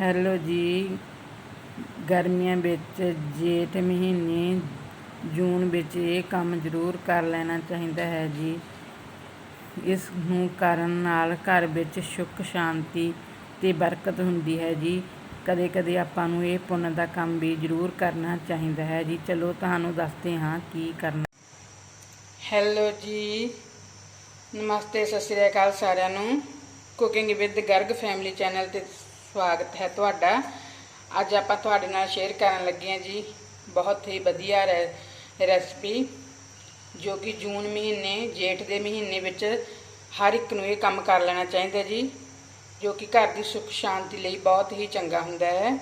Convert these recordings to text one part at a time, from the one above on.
Hello ਜੀ, ਗਰਮੀਆਂ ਵਿੱਚ ਜੇਠ ਮਹੀਨੇ ਜੂਨ ਵਿੱਚ ਇਹ ਕੰਮ ਜ਼ਰੂਰ ਕਰ ਲੈਣਾ ਚਾਹੀਦਾ ਹੈ ਜੀ। ਇਸ ਨੂੰ ਕਰਨ ਨਾਲ ਘਰ ਵਿੱਚ ਸੁੱਖ, ਸ਼ਾਂਤੀ ਤੇ ਬਰਕਤ ਹੁੰਦੀ ਹੈ ਜੀ। ਕਦੇ ਕਦੇ ਆਪਾਂ ਨੂੰ ਇਹ ਪੁੰਨ ਦਾ ਕੰਮ ਵੀ ਜ਼ਰੂਰ ਕਰਨਾ ਚਾਹੀਦਾ ਹੈ ਜੀ। ਚਲੋ ਤੁਹਾਨੂੰ ਦੱਸਦੇ ਹਾਂ ਕੀ ਕਰਨਾ। ਹੈਲੋ ਜੀ, ਨਮਸਤੇ, ਸਤਿ ਸ੍ਰੀ ਅਕਾਲ ਸਾਰਿਆਂ ਨੂੰ। Cooking with Garg family channel ਤੇ ਸਵਾਗਤ ਹੈ ਤੁਹਾਡਾ। ਅੱਜ ਆਪਾਂ ਤੁਹਾਡੇ ਨਾਲ ਸ਼ੇਅਰ ਕਰਨ ਲੱਗੇ ਹਾਂ ਜੀ। ਬਹੁਤ ਹੀ ਵਧੀਆ ਰੈ- ਰੈਸਪੀ ਜੋ ਕਿ ਜੂਨ ਮਹੀਨੇ, ਜੇਠ ਦੇ ਮਹੀਨੇ ਵਿੱਚ ਹਰ ਇੱਕ ਨੂੰ ਇਹ ਕੰਮ ਕਰ ਲੈਣਾ ਚਾਹੀਦਾ ਜੀ, ਜੋ ਕਿ ਘਰ ਦੀ ਸੁੱਖ ਸ਼ਾਂਤੀ ਲਈ ਬਹੁਤ ਹੀ ਚੰਗਾ ਹੁੰਦਾ ਹੈ।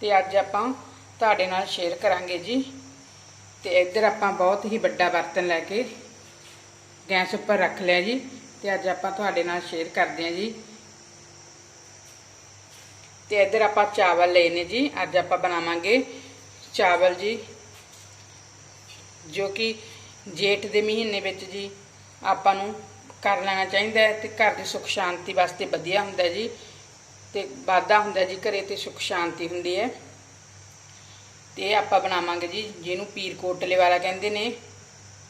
ਤੇ ਅੱਜ ਆਪਾਂ ਤੁਹਾਡੇ ਨਾਲ ਸ਼ੇਅਰ ਕਰਾਂਗੇ ਜੀ। ਤੇ ਇੱਧਰ ਆਪਾਂ ਬਹੁਤ ਹੀ ਵੱਡਾ ਬਰਤਨ ਲੈ ਕੇ ਗੈਸ ਉੱਪਰ ਰੱਖ ਲਿਆ ਜੀ। ਤੇ ਅੱਜ ਆਪਾਂ ਤੁਹਾਡੇ ਨਾਲ ਸ਼ੇਅਰ ਕਰਦੇ ਹਾਂ ਜੀ। ਤੇ ਇੱਧਰ ਆਪਾਂ ਚਾਵਲ ਲਏ ਨੇ ਜੀ। ਅੱਜ ਆਪਾਂ ਬਣਾਵਾਂਗੇ ਚਾਵਲ ਜੀ, ਜੋ ਕਿ ਜੇਠ ਦੇ ਮਹੀਨੇ ਵਿੱਚ ਜੀ ਆਪਾਂ ਨੂੰ ਕਰ ਲੈਣਾ ਚਾਹੀਦਾ ਹੈ ਤੇ ਘਰ ਦੀ ਸੁੱਖ ਸ਼ਾਂਤੀ ਵਾਸਤੇ ਵਧੀਆ ਹੁੰਦਾ ਜੀ ਤੇ ਵਾਧਾ ਹੁੰਦਾ ਜੀ ਘਰੇ ਤੇ ਸੁੱਖ ਸ਼ਾਂਤੀ ਹੁੰਦੀ ਹੈ। ਤੇ ਆਪਾਂ ਬਣਾਵਾਂਗੇ ਜੀ ਜਿਹਨੂੰ ਪੀਰ ਕੋਟਲੇ ਵਾਲਾ ਕਹਿੰਦੇ ਨੇ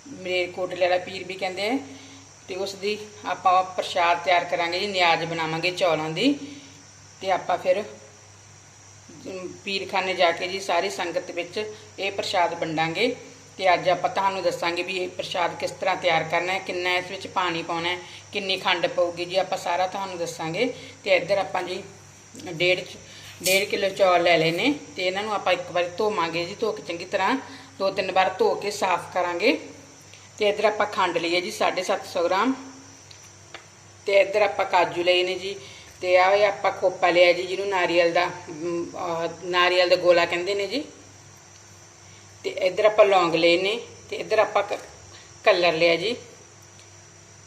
ਮੇਰੇ ਕੋਟਲੇ ਵਾਲਾ ਪੀਰ ਵੀ ਕਹਿੰਦੇ ਆ। ਤੇ ਉਸ ਦੀ ਆਪਾਂ ਪ੍ਰਸ਼ਾਦ ਤਿਆਰ ਕਰਾਂਗੇ ਜੀ, ਨਿਆਜ਼ ਬਣਾਵਾਂਗੇ ਚੌਲਾਂ ਦੀ। ਤੇ ਆਪਾਂ ਫਿਰ ਪੀਰਖਾਨੇ ਜਾ ਕੇ ਜੀ ਸਾਰੀ ਸੰਗਤ ਵਿੱਚ ਇਹ ਪ੍ਰਸ਼ਾਦ ਵੰਡਾਂਗੇ। ਤੇ ਅੱਜ ਆਪਾਂ ਤੁਹਾਨੂੰ ਦੱਸਾਂਗੇ ਵੀ ਇਹ ਪ੍ਰਸ਼ਾਦ ਕਿਸ ਤਰ੍ਹਾਂ ਤਿਆਰ ਕਰਨਾ ਹੈ, ਕਿੰਨਾ ਇਸ ਵਿੱਚ ਪਾਣੀ ਪਾਉਣਾ ਹੈ, ਕਿੰਨੀ ਖੰਡ ਪਊਗੀ ਜੀ, ਆਪਾਂ ਸਾਰਾ ਤੁਹਾਨੂੰ ਦੱਸਾਂਗੇ। ਤੇ ਇੱਧਰ ਆਪਾਂ ਜੀ ਡੇਢ ਡੇਢ ਕਿਲੋ ਚੌਲ ਲੈ ਲਏ ਨੇ ਤੇ ਇਹਨਾਂ ਨੂੰ ਆਪਾਂ ਇੱਕ ਵਾਰੀ ਧੋਵਾਂਗੇ ਜੀ, ਧੋ ਕੇ ਚੰਗੀ ਤਰ੍ਹਾਂ ਦੋ ਤਿੰਨ ਵਾਰ ਧੋ ਕੇ ਸਾਫ਼ ਕਰਾਂਗੇ। ਤੇ ਇੱਧਰ ਆਪਾਂ ਖੰਡ ਲਈ ਹੈ ਜੀ 750 ਗ੍ਰਾਮ। ਤੇ ਇੱਧਰ ਆਪਾਂ ਕਾਜੂ ਲਏ ਨੇ ਜੀ ਤੇ ਆ ਇਹ ਆਪਾਂ ਖੋਪਾ ਲਿਆ ਜੀ, ਜਿਹਨੂੰ ਨਾਰੀਅਲ ਦਾ ਨਾਰੀਅਲ ਦਾ ਗੋਲਾ ਕਹਿੰਦੇ ਨੇ ਜੀ। ਤੇ ਇੱਧਰ ਆਪਾਂ ਲੌਂਗ ਲਏ ਨੇ, ਤੇ ਇੱਧਰ ਆਪਾਂ ਕ- ਕਲਰ ਲਿਆ ਜੀ।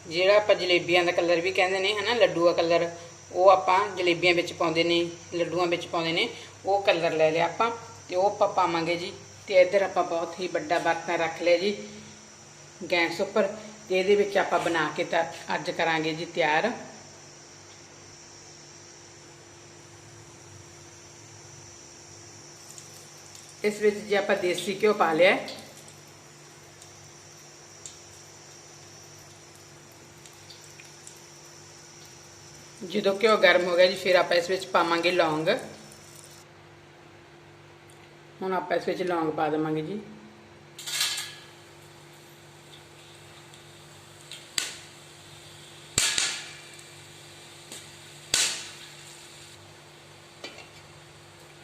ਜਿਹੜਾ ਆਪਾਂ ਜਲੇਬੀਆਂ ਦਾ ਕਲਰ ਵੀ ਕਹਿੰਦੇ ਨੇ, ਹਨਾ ਦਾ ਕਲਰ, ਉਹ ਆਪਾਂ ਜਲੇਬੀਆਂ ਵਿੱਚ ਪਾਉਂਦੇ ਨੇ, ਲੱਡੂਆਂ ਵਿੱਚ ਪਾਉਂਦੇ ਨੇ, ਉਹ ਕਲਰ ਲੈ ਲਿਆ ਆਪਾਂ, ਤੇ ਉਹ ਆਪਾਂ ਪਾਵਾਂਗੇ ਜੀ। ਤੇ ਇੱਧਰ ਆਪਾਂ ਬਹੁਤ ਹੀ ਵੱਡਾ ਬਰਤਨ ਰੱਖ ਲਿਆ ਜੀ ਗੈਸ ਉੱਪਰ, ਤੇ ਇਹਦੇ ਵਿੱਚ ਆਪਾਂ ਬਣਾ ਕੇ ਤਾਂ ਅੱਜ ਕਰਾਂਗੇ ਜੀ ਤਿਆਰ। ਇਸ ਵਿੱਚ ਜੇ ਆਪਾਂ ਦੇਸੀ ਘਿਓ ਪਾ ਲਿਆ ਜਦੋਂ ਘਿਓ ਗਰਮ ਹੋ ਗਿਆ ਜੀ, ਫਿਰ ਆਪਾਂ ਇਸ ਵਿੱਚ ਪਾਵਾਂਗੇ ਲੌਂਗ। ਹੁਣ ਆਪਾਂ ਇਸ ਵਿੱਚ ਲੌਂਗ ਪਾ ਦੇਵਾਂਗੇ ਜੀ।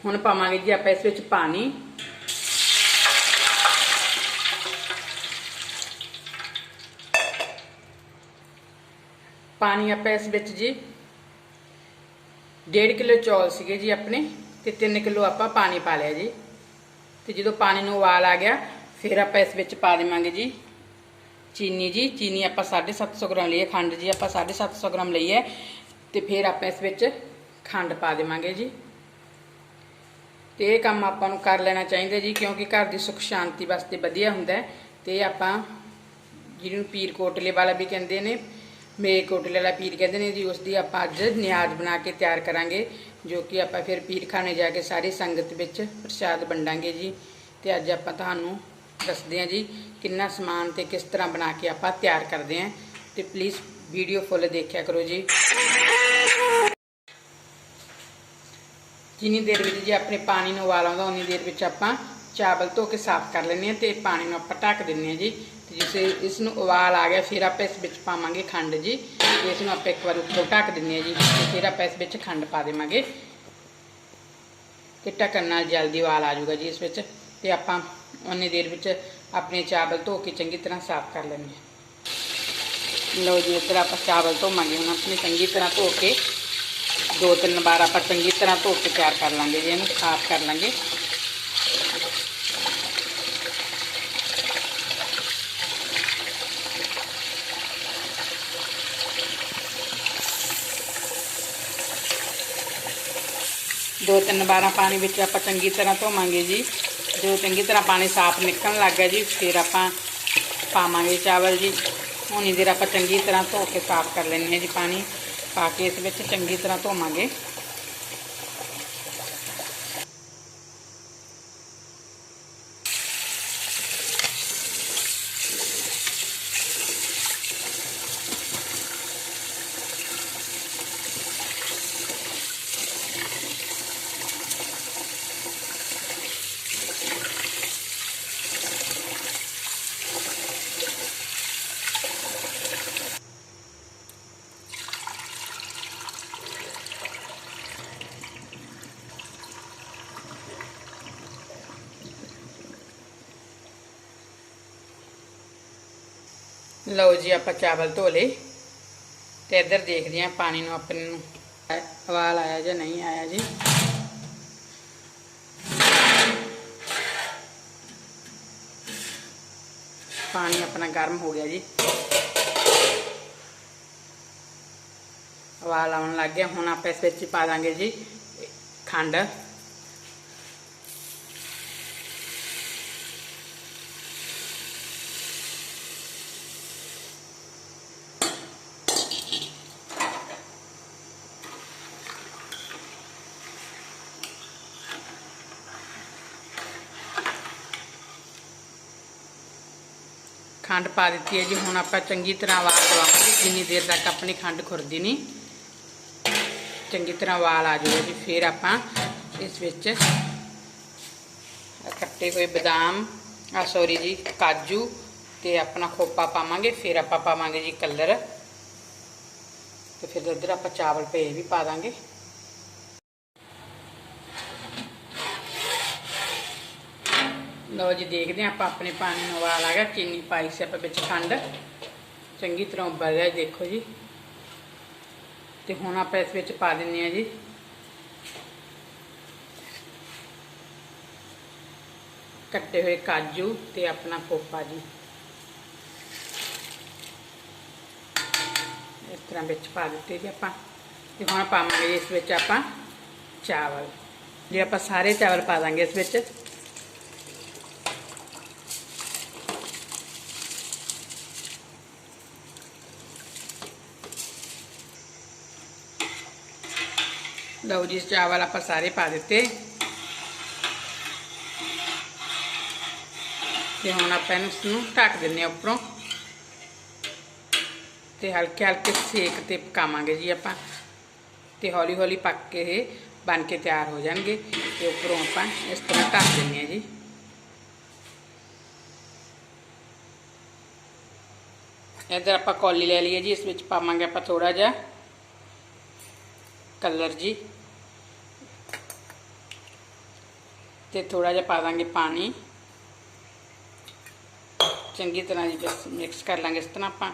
ਹੁਣ ਪਾਵਾਂਗੇ ਜੀ ਆਪਾਂ ਇਸ ਵਿੱਚ ਪਾਣੀ। ਪਾਣੀ ਆਪਾਂ ਇਸ ਵਿੱਚ ਜੀ 1.5 ਕਿਲੋ ਚੌਲ ਸੀਗੇ ਜੀ ਆਪਣੇ ਤੇ 3 ਕਿਲੋ ਆਪਾਂ ਪਾਣੀ ਪਾ ਲਿਆ ਜੀ। ਤੇ ਜਦੋਂ ਪਾਣੀ ਨੂੰ ਉਬਾਲ ਆ ਗਿਆ, ਫਿਰ ਆਪਾਂ ਇਸ ਵਿੱਚ ਪਾ ਦੇਵਾਂਗੇ ਜੀ ਚੀਨੀ ਜੀ। ਚੀਨੀ ਆਪਾਂ 750 ਗ੍ਰਾਮ ਲਈ ਹੈ, ਖੰਡ ਜੀ ਆਪਾਂ 750 ਗ੍ਰਾਮ ਲਈ ਹੈ। ਤੇ ਫਿਰ ਆਪਾਂ ਇਸ ਵਿੱਚ ਖੰਡ ਪਾ ਦੇਵਾਂਗੇ ਜੀ। ਤੇ ਇਹ ਕੰਮ ਆਪਾਂ ਨੂੰ ਕਰ ਲੈਣਾ ਚਾਹੀਦਾ ਜੀ, ਕਿਉਂਕਿ ਘਰ ਦੀ ਸੁੱਖ ਸ਼ਾਂਤੀ ਵਾਸਤੇ ਵਧੀਆ ਹੁੰਦਾ ਹੈ। ਤੇ ਆਪਾਂ ਜਿਹਨੂੰ ਪੀਰ ਕੋਟਲੇ ਵਾਲਾ ਵੀ ਕਹਿੰਦੇ ਨੇ ਮੇਰੇ ਕੋਟਲੇ ਵਾਲਾ ਪੀਰ ਕਹਿੰਦੇ ਨੇ ਜੀ ਉਸ ਦੀ ਆਪਾਂ ਅੱਜ ਨਿਆਜ਼ ਬਣਾ ਕੇ ਤਿਆਰ ਕਰਾਂਗੇ, ਜੋ ਕਿ ਆਪਾਂ ਫਿਰ ਪੀਰ ਖਾਣੇ ਜਾ ਕੇ ਸਾਰੀ ਸੰਗਤ ਵਿੱਚ ਪ੍ਰਸ਼ਾਦ ਵੰਡਾਂਗੇ ਜੀ। ਤੇ ਅੱਜ ਆਪਾਂ ਤੁਹਾਨੂੰ ਦੱਸਦੇ ਹਾਂ ਜੀ, ਕਿੰਨਾ ਸਮਾਨ ਤੇ ਕਿਸ ਤਰ੍ਹਾਂ ਬਣਾ ਕੇ ਆਪਾਂ ਤਿਆਰ ਕਰਦੇ ਹਾਂ। ਤੇ ਪਲੀਜ਼ ਵੀਡੀਓ ਫੁੱਲ ਦੇਖਿਆ ਕਰੋ ਜੀ। ਜਿੰਨੀ ਦੇਰ ਵਿੱਚ ਜੀ ਆਪਣੇ ਪਾਣੀ ਨੂੰ ਉਬਾਲ ਆਉਂਦਾ, ਉਨੀ ਦੇਰ ਵਿੱਚ ਆਪਾਂ ਚਾਵਲ ਧੋ ਕੇ ਸਾਫ਼ ਕਰ ਲੈਂਦੇ ਹਾਂ ਤੇ ਪਾਣੀ ਨੂੰ ਆਪਾਂ ਢੱਕ ਦਿੰਦੇ ਹਾਂ ਜੀ। ਤੇ ਜਿਸੇ ਇਸ ਨੂੰ ਉਬਾਲ ਆ ਗਿਆ, ਫਿਰ ਆਪਾਂ ਇਸ ਵਿੱਚ ਪਾਵਾਂਗੇ ਖੰਡ ਜੀ। ਇਸ ਨੂੰ ਆਪਾਂ ਇੱਕ ਵਾਰ ਉੱਪਰੋਂ ਢੱਕ ਦਿੰਦੇ ਹਾਂ ਜੀ ਤੇ ਫਿਰ ਆਪਾਂ ਇਸ ਵਿੱਚ ਖੰਡ ਪਾ ਦੇਵਾਂਗੇ। ਤੇ ਢੱਕਣ ਨਾਲ ਜਲਦੀ ਉਬਾਲ ਆ ਜਾਊਗਾ ਜੀ ਇਸ ਵਿੱਚ। ਤੇ ਆਪਾਂ ਉਨੀ ਦੇਰ ਵਿੱਚ ਆਪਣੇ ਚਾਵਲ ਧੋ ਕੇ ਚੰਗੀ ਤਰ੍ਹਾਂ ਸਾਫ਼ ਕਰ ਲੈਂਦੇ ਹਾਂ। ਲਓ ਜੀ ਇੱਧਰ ਆਪਾਂ ਚਾਵਲ ਧੋਵਾਂਗੇ। ਹੁਣ ਆਪਣੇ ਚੰਗੀ ਤਰ੍ਹਾਂ ਧੋ ਕੇ ਦੋ ਤਿੰਨ ਵਾਰ ਆਪਾਂ ਚੰਗੀ ਤਰ੍ਹਾਂ ਧੋ ਕੇ ਤਿਆਰ ਕਰ ਲਾਂਗੇ ਜੀ। ਇਹਨੂੰ ਸਾਫ਼ ਕਰ ਲਾਂਗੇ। ਦੋ ਤਿੰਨ ਵਾਰਾਂ ਪਾਣੀ ਵਿੱਚ ਆਪਾਂ ਚੰਗੀ ਤਰ੍ਹਾਂ ਧੋਵਾਂਗੇ ਜੀ। ਜਦੋਂ ਚੰਗੀ ਤਰ੍ਹਾਂ ਪਾਣੀ ਸਾਫ਼ ਨਿਕਲਣ ਲੱਗ ਗਿਆ ਜੀ, ਫਿਰ ਆਪਾਂ ਪਾਵਾਂਗੇ ਚਾਵਲ ਜੀ। ਹੁਣ ਦੇਰ ਆਪਾਂ ਚੰਗੀ ਤਰ੍ਹਾਂ ਧੋ ਕੇ ਸਾਫ਼ ਕਰ ਲੈਂਦੇ ਹਾਂ ਜੀ ਪਾਣੀ। ਪਾ ਕੇ ਇਸ ਵਿੱਚ ਚੰਗੀ ਤਰ੍ਹਾਂ ਧੋਵਾਂਗੇ। ਲਓ ਜੀ ਆਪਾਂ ਚਾਵਲ ਧੋ ਲਏ ਤੇ ਇੱਧਰ ਦੇਖਦੇ ਹਾਂ ਪਾਣੀ ਨੂੰ ਆਪਣੇ ਨੂੰ। ਅ- ਉਬਾਲ ਆਇਆ ਜਾਂ ਨਹੀਂ ਆਇਆ ਜੀ। ਪਾਣੀ ਆਪਣਾ ਗਰਮ ਹੋ ਗਿਆ ਜੀ। ਉਬਾਲ ਆਉਣ ਲੱਗ ਗਿਆ। ਹੁਣ ਆਪਾਂ ਇਸ ਵਿੱਚ ਹੀ ਪਾ ਦਾਂਗੇ ਖੰਡ ਪਾ ਦਿੱਤੀ ਹੈ ਜੀ। ਹੁਣ ਆਪਾਂ ਚੰਗੀ ਤਰ੍ਹਾਂ ਵਾਲ ਦਵਾਵਾਂਗੇ ਜਿੰਨੀ ਦੇਰ ਤੱਕ ਆਪਣੀ ਖੰਡ ਖੁਰਦੀ ਨਹੀਂ, ਚੰਗੀ ਤਰ੍ਹਾਂ ਵਾਲ ਆ ਜਾਊਗਾ ਜੀ। ਫਿਰ ਆਪਾਂ ਇਸ ਵਿੱਚ ਕੱਟੇ ਹੋਏ ਬਦਾਮ, ਆ ਸੌਰੀ ਜੀ, ਕਾਜੂ ਤੇ ਆਪਣਾ ਖੋਪਾ ਪਾਵਾਂਗੇ। ਫਿਰ ਆਪਾਂ ਪਾਵਾਂਗੇ ਜੀ ਕਲਰ। ਤੇ ਫਿਰ ਇੱਧਰ ਆਪਾਂ ਚਾਵਲ ਭੇਜ ਵੀ ਪਾ ਦਾਂਗੇ। ਲਓ ਜੀ, ਦੇਖਦੇ ਹਾਂ ਆਪਾਂ ਆਪਣੇ ਪਾਣੀ ਨੂੰ ਉਬਾਲ ਆ ਗਿਆ, ਚੀਨੀ ਪਾਈ ਸੀ ਆਪਾਂ ਵਿੱਚ ਖੰਡ। ਚੰਗੀ ਤਰ੍ਹਾਂ ਉਬਲ ਗਿਆ ਦੇਖੋ ਜੀ। ਤੇ ਹੁਣ ਆਪਾਂ ਇਸ ਵਿੱਚ ਪਾ ਦਿੰਨੇ ਆ ਜੀ। ਕੱਟੇ ਹੋਏ ਕਾਜੂ ਤੇ ਆਪਣਾ ਖੋਪਾ ਜੀ। ਇਸ ਤਰ੍ਹਾਂ ਵਿੱਚ ਪਾ ਦਿੱਤੇ ਜੀ ਆਪਾਂ। ਤੇ ਹੁਣ ਪਾਵਾਂਗੇ ਜੀ ਇਸ ਵਿੱਚ ਆਪਾਂ ਚਾਵਲ। ਜੇ ਆਪਾਂ ਸਾਰੇ ਚਾਵਲ ਪਾ ਦਾਂਗੇ ਇਸ ਵਿੱਚ ਲਓ ਜੀ ਚਾਵਲ ਆਪਾਂ ਸਾਰੇ ਪਾ ਦਿੱਤੇ ਤੇ ਹੁਣ ਆਪਾਂ ਇਹਨੂੰ ਇਸਨੂੰ ਢੱਕ ਦਿੰਨੇ ਆ ਉੱਪਰੋਂ ਤੇ ਹਲਕੇ ਹਲਕੇ ਸੇਕ ਤੇ ਪਕਾਵਾਂਗੇ ਜੀ ਆਪਾਂ ਤੇ ਹੌਲੀ ਹੌਲੀ ਪੱਕ ਕੇ ਇਹ ਬਣ ਕੇ ਤਿਆਰ ਹੋ ਜਾਣਗੇ ਤੇ ਉੱਪਰੋਂ ਆਪਾਂ ਇਸ ਤਰ੍ਹਾਂ ਢੱਕ ਦਿੰਨੇ ਆ ਜੀ ਇਧਰ ਆਪਾਂ ਕੌਲੀ ਲੈ ਲਈਏ ਜੀ ਇਸ ਵਿੱਚ ਪਾਵਾਂਗੇ ਆਪਾਂ ਥੋੜਾ ਜਿਹਾ ਕਲਰ ਜੀ ਤੇ ਥੋੜਾ ਜਿਹਾ ਪਾ ਦਾਂਗੇ ਪਾਣੀ। ਚੰਗੀ ਤਰ੍ਹਾਂ ਜੀ ਬਸ ਮਿਕਸ ਕਰ ਲਾਂਗੇ ਇਸ ਤਰ੍ਹਾਂ ਆਪਾਂ।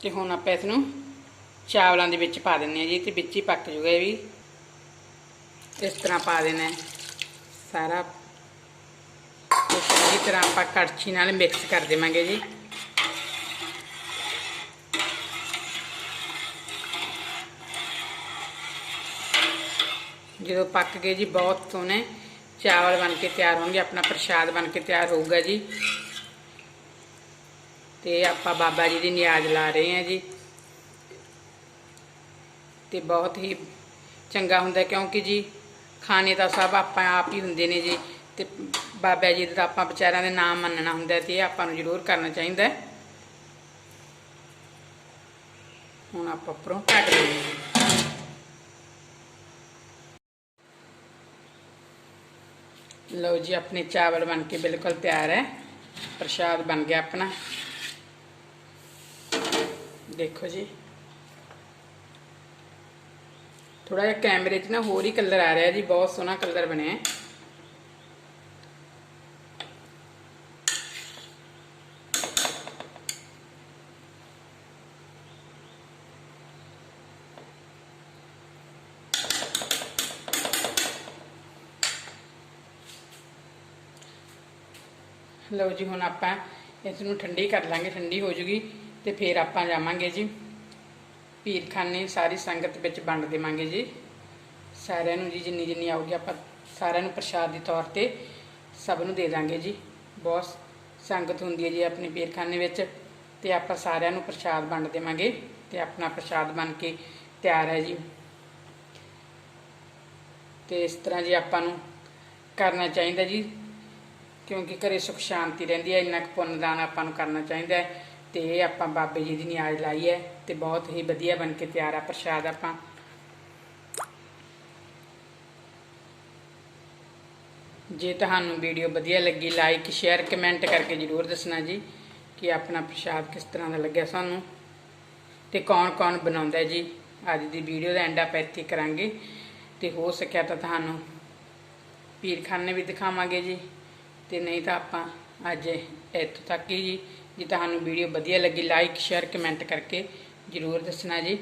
ਤੇ ਹੁਣ ਆਪਾਂ ਇਸ ਨੂੰ ਚਾਵਲਾਂ ਦੇ ਵਿੱਚ ਪਾ ਦਿੰਨੇ ਆ ਜੀ ਤੇ ਵਿੱਚ ਹੀ ਪੱਕ ਜੂਗਾ ਇਹ ਵੀ। ਇਸ ਤਰ੍ਹਾਂ ਪਾ ਦੇਣਾ ਸਾਰਾ। ਚੰਗੀ ਤਰ੍ਹਾਂ ਆਪਾਂ ਕੜਛੀ ਨਾਲ ਮਿਕਸ ਕਰ ਦੇਵਾਂਗੇ ਜੀ। ਜਦੋਂ ਪੱਕ ਗਏ ਜੀ, ਬਹੁਤ ਸੋਹਣੇ ਚਾਵਲ ਬਣ ਕੇ ਤਿਆਰ ਹੋਣਗੇ, ਆਪਣਾ ਪ੍ਰਸ਼ਾਦ ਬਣ ਕੇ ਤਿਆਰ ਹੋਊਗਾ ਜੀ। ਤੇ ਆਪਾਂ ਬਾਬਾ ਜੀ ਦੀ ਨਿਆਜ਼ ਲਾ ਰਹੇ ਹਾਂ ਜੀ। ਤੇ ਬਹੁਤ ਹੀ ਚੰਗਾ ਹੁੰਦਾ, ਕਿਉਂਕਿ ਜੀ ਖਾਣੇ ਤਾਂ ਸਭ ਆਪਾਂ ਆਪ ਹੀ ਹੁੰਦੇ ਨੇ ਜੀ। ਤੇ ਬਾਬਾ ਜੀ ਦਾ ਆਪਾਂ ਵਿਚਾਰਿਆਂ ਦੇ ਨਾਮ ਮੰਨਣਾ ਹੁੰਦਾ ਤੇ ਇਹ ਆਪਾਂ ਨੂੰ ਜ਼ਰੂਰ ਕਰਨਾ ਚਾਹੀਦਾ। ਹੁਣ ਆਪਾਂ ਉੱਪਰੋਂ ਕੱਟ ਦਿੰਦੇ ਲਓ ਜੀ, ਆਪਣੇ ਚਾਵਲ ਬਣ ਕੇ ਬਿਲਕੁਲ ਤਿਆਰ ਹੈ। ਪ੍ਰਸ਼ਾਦ ਬਣ ਗਿਆ ਆਪਣਾ। ਦੇਖੋ ਜੀ। ਥੋੜਾ ਜਿਹਾ ਕੈਮਰੇ 'ਚ ਨਾ ਹੋਰ ਹੀ ਕਲਰ ਆ ਰਿਹਾ ਜੀ, ਬਹੁਤ ਸੋਹਣਾ ਕਲਰ ਬਣਿਆ ਹੈ। ਲਓ ਜੀ, ਹੁਣ ਆਪਾਂ ਇਸ ਨੂੰ ਠੰਡੀ ਕਰ ਲਾਂਗੇ, ਠੰਡੀ ਹੋ ਜੂਗੀ ਤੇ ਫਿਰ ਆਪਾਂ ਜਾਵਾਂਗੇ ਜੀ। ਪੀਰਖਾਨੇ ਸਾਰੀ ਸੰਗਤ ਵਿੱਚ ਵੰਡ ਦੇਵਾਂਗੇ ਜੀ। ਸਾਰਿਆਂ ਨੂੰ ਜੀ, ਜਿੰਨੀ ਜਿੰਨੀ ਆਊਗੀ ਆਪਾਂ ਸਾਰਿਆਂ ਨੂੰ ਪ੍ਰਸ਼ਾਦ ਦੇ ਤੌਰ ਤੇ ਸਭ ਨੂੰ ਦੇ ਦਾਂਗੇ ਜੀ। ਬਹੁਤ ਸੰਗਤ ਹੁੰਦੀ ਹੈ ਜੀ ਆਪਣੇ ਪੀਰਖਾਨੇ ਵਿੱਚ ਤੇ ਆਪਾਂ ਸਾਰਿਆਂ ਨੂੰ ਪ੍ਰਸ਼ਾਦ ਵੰਡ ਦੇਵਾਂਗੇ ਤੇ ਆਪਣਾ ਪ੍ਰਸ਼ਾਦ ਬਣ ਕੇ ਤਿਆਰ ਹੈ ਜੀ। ਤੇ ਇਸ ਤਰ੍ਹਾਂ ਜੀ ਆਪਾਂ ਨੂੰ ਕਰਨਾ ਚਾਹੀਦਾ ਜੀ। ਕਿਉਂਕਿ ਘਰੇ ਸੁਖ ਸ਼ਾਂਤੀ ਰਹਿੰਦੀ ਹੈ, ਇੰਨਾ ਕੁ ਪੁੰਨਦਾਨ ਆਪਾਂ ਨੂੰ ਕਰਨਾ ਚਾਹੀਦਾ ਹੈ ਤੇ ਇਹ ਆਪਾਂ ਬਾਬੇ ਜੀ ਦੀ ਨਿਆਜ਼ ਲਾਈ ਹੈ ਤੇ ਬਹੁਤ ਹੀ ਵਧੀਆ ਬਣ ਕੇ ਤਿਆਰ ਆ ਪ੍ਰਸ਼ਾਦ ਆਪਾਂ। ਜੇ ਤੁਹਾਨੂੰ ਵੀਡੀਓ ਵਧੀਆ ਲੱਗੀ ਲਾਈਕ ਸ਼ੇਅਰ ਕਮੈਂਟ ਕਰਕੇ ਜਰੂਰ ਦੱਸਣਾ ਜੀ ਕਿ ਆਪਣਾ ਪ੍ਰਸ਼ਾਦ ਕਿਸ ਤਰ੍ਹਾਂ ਦਾ ਲੱਗਿਆ ਸਾਨੂੰ ਤੇ ਕੌਣ ਕੌਣ ਬਣਾਉਂਦਾ ਜੀ। ਅੱਜ ਦੀ ਵੀਡੀਓ ਦਾ ਐਂਡ ਆਪਾਂ ਇੱਥੇ ਕਰਾਂਗੇ ਤੇ ਹੋ ਸਕਿਆ ਤਾਂ ਤੁਹਾਨੂੰ ਪੀਰਖਾਨੇ ਵੀ ਦਿਖਾਵਾਂਗੇ ਜੀ। ਤੇ ਨਹੀਂ ਤਾਂ ਆਪਾਂ ਅੱਜ ਇੱਥੋਂ ਤੱਕ ਹੀ ਜੀ। ਜੇ ਤੁਹਾਨੂੰ ਵੀਡੀਓ ਵਧੀਆ ਲੱਗੀ ਲਾਈਕ ਸ਼ੇਅਰ ਕਮੈਂਟ ਕਰਕੇ ਜਰੂਰ ਦੱਸਣਾ ਜੀ।